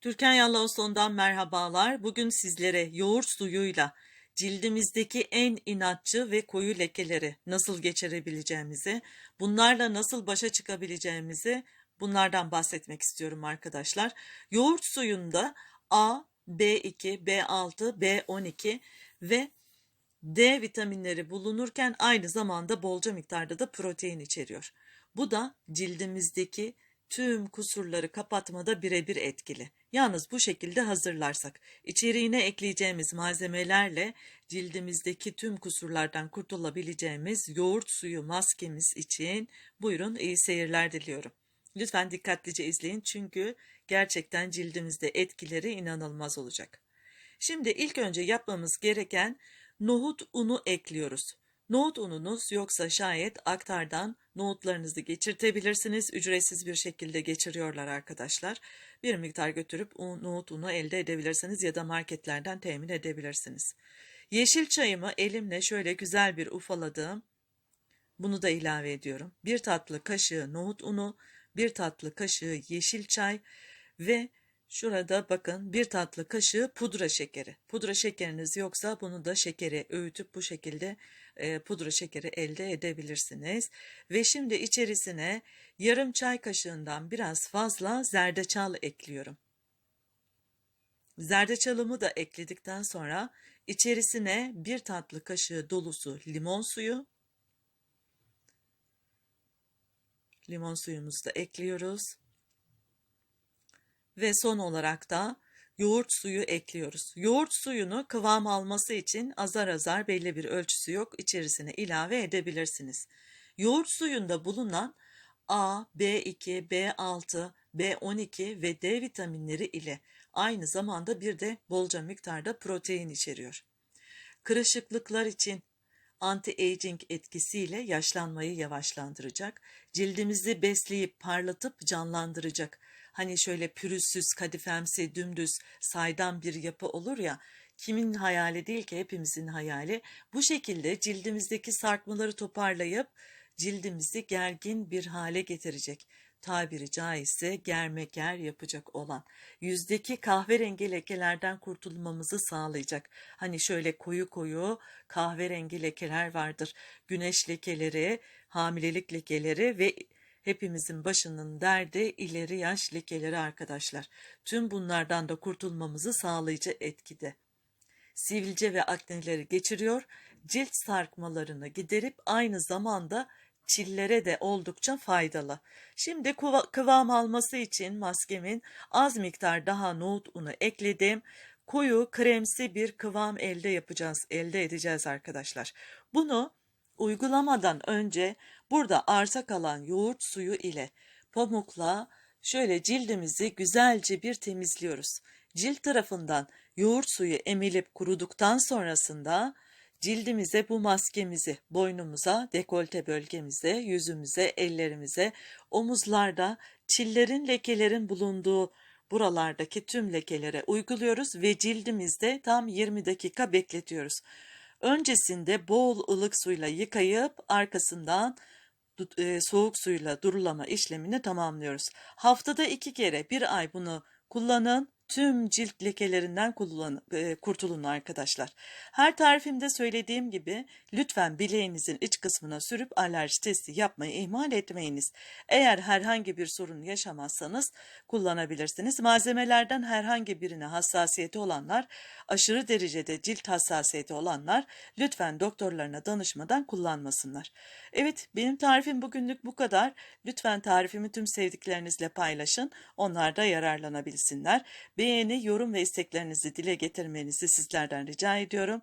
Türkan Yallavuzlu'ndan merhabalar. Bugün sizlere yoğurt suyuyla cildimizdeki en inatçı ve koyu lekeleri nasıl geçirebileceğimizi, bunlarla nasıl başa çıkabileceğimizi bunlardan bahsetmek istiyorum arkadaşlar. Yoğurt suyunda A, B2, B6, B12 ve D vitaminleri bulunurken aynı zamanda bolca miktarda da protein içeriyor. Bu da cildimizdeki tüm kusurları kapatmada birebir etkili. Yalnız bu şekilde hazırlarsak, içeriğine ekleyeceğimiz malzemelerle cildimizdeki tüm kusurlardan kurtulabileceğimiz yoğurt suyu maskemiz için buyurun iyi seyirler diliyorum. Lütfen dikkatlice izleyin çünkü gerçekten cildimizde etkileri inanılmaz olacak. Şimdi ilk önce yapmamız gereken nohut unu ekliyoruz. Nohut ununuz yoksa şayet aktardan nohutlarınızı geçirtebilirsiniz. Ücretsiz bir şekilde geçiriyorlar arkadaşlar. Bir miktar götürüp un, nohut unu elde edebilirsiniz ya da marketlerden temin edebilirsiniz. Yeşil çayımı elimle şöyle güzel bir ufaladım. Bunu da ilave ediyorum. Bir tatlı kaşığı nohut unu, bir tatlı kaşığı yeşil çay ve Şurada bakın bir tatlı kaşığı pudra şekeri. Pudra şekeriniz yoksa bunu da şekeri öğütüp bu şekilde e, pudra şekeri elde edebilirsiniz. Ve şimdi içerisine yarım çay kaşığından biraz fazla zerdeçal ekliyorum. Zerdeçalımı da ekledikten sonra içerisine bir tatlı kaşığı dolusu limon suyu, limon suyumuzu da ekliyoruz. Ve son olarak da yoğurt suyu ekliyoruz. Yoğurt suyunu kıvam alması için azar azar belli bir ölçüsü yok içerisine ilave edebilirsiniz. Yoğurt suyunda bulunan A, B2, B6, B12 ve D vitaminleri ile aynı zamanda bir de bolca miktarda protein içeriyor. Kırışıklıklar için anti-aging etkisiyle yaşlanmayı yavaşlandıracak, cildimizi besleyip parlatıp canlandıracak. Hani şöyle pürüzsüz, kadifemsi, dümdüz, saydam bir yapı olur ya, kimin hayali değil ki hepimizin hayali. Bu şekilde cildimizdeki sarkmaları toparlayıp cildimizi gergin bir hale getirecek tabiri caizse germeker yapacak olan yüzdeki kahverengi lekelerden kurtulmamızı sağlayacak. Hani şöyle koyu koyu kahverengi lekeler vardır. Güneş lekeleri, hamilelik lekeleri ve hepimizin başının derdi ileri yaş lekeleri arkadaşlar. Tüm bunlardan da kurtulmamızı sağlayıcı etkide. Sivilce ve akneleri geçiriyor, cilt sarkmalarını giderip aynı zamanda çillere de oldukça faydalı. Şimdi kıvam alması için maskemin az miktar daha nohut unu ekledim. Koyu kremsi bir kıvam elde yapacağız, elde edeceğiz arkadaşlar. Bunu uygulamadan önce burada arta kalan yoğurt suyu ile pamukla şöyle cildimizi güzelce bir temizliyoruz. Cilt tarafından yoğurt suyu emilip kuruduktan sonrasında Cildimize bu maskemizi boynumuza, dekolte bölgemize, yüzümüze, ellerimize, omuzlarda çillerin, lekelerin bulunduğu buralardaki tüm lekelere uyguluyoruz ve cildimizde tam 20 dakika bekletiyoruz. Öncesinde bol ılık suyla yıkayıp arkasından e, soğuk suyla durulama işlemini tamamlıyoruz. Haftada iki kere bir ay bunu kullanın tüm cilt lekelerinden e, kurtulun arkadaşlar. Her tarifimde söylediğim gibi lütfen bileğinizin iç kısmına sürüp alerji testi yapmayı ihmal etmeyiniz. Eğer herhangi bir sorun yaşamazsanız kullanabilirsiniz. Malzemelerden herhangi birine hassasiyeti olanlar, aşırı derecede cilt hassasiyeti olanlar lütfen doktorlarına danışmadan kullanmasınlar. Evet benim tarifim bugünlük bu kadar. Lütfen tarifimi tüm sevdiklerinizle paylaşın. Onlar da yararlanabilsinler. Beğeni, yorum ve isteklerinizi dile getirmenizi sizlerden rica ediyorum.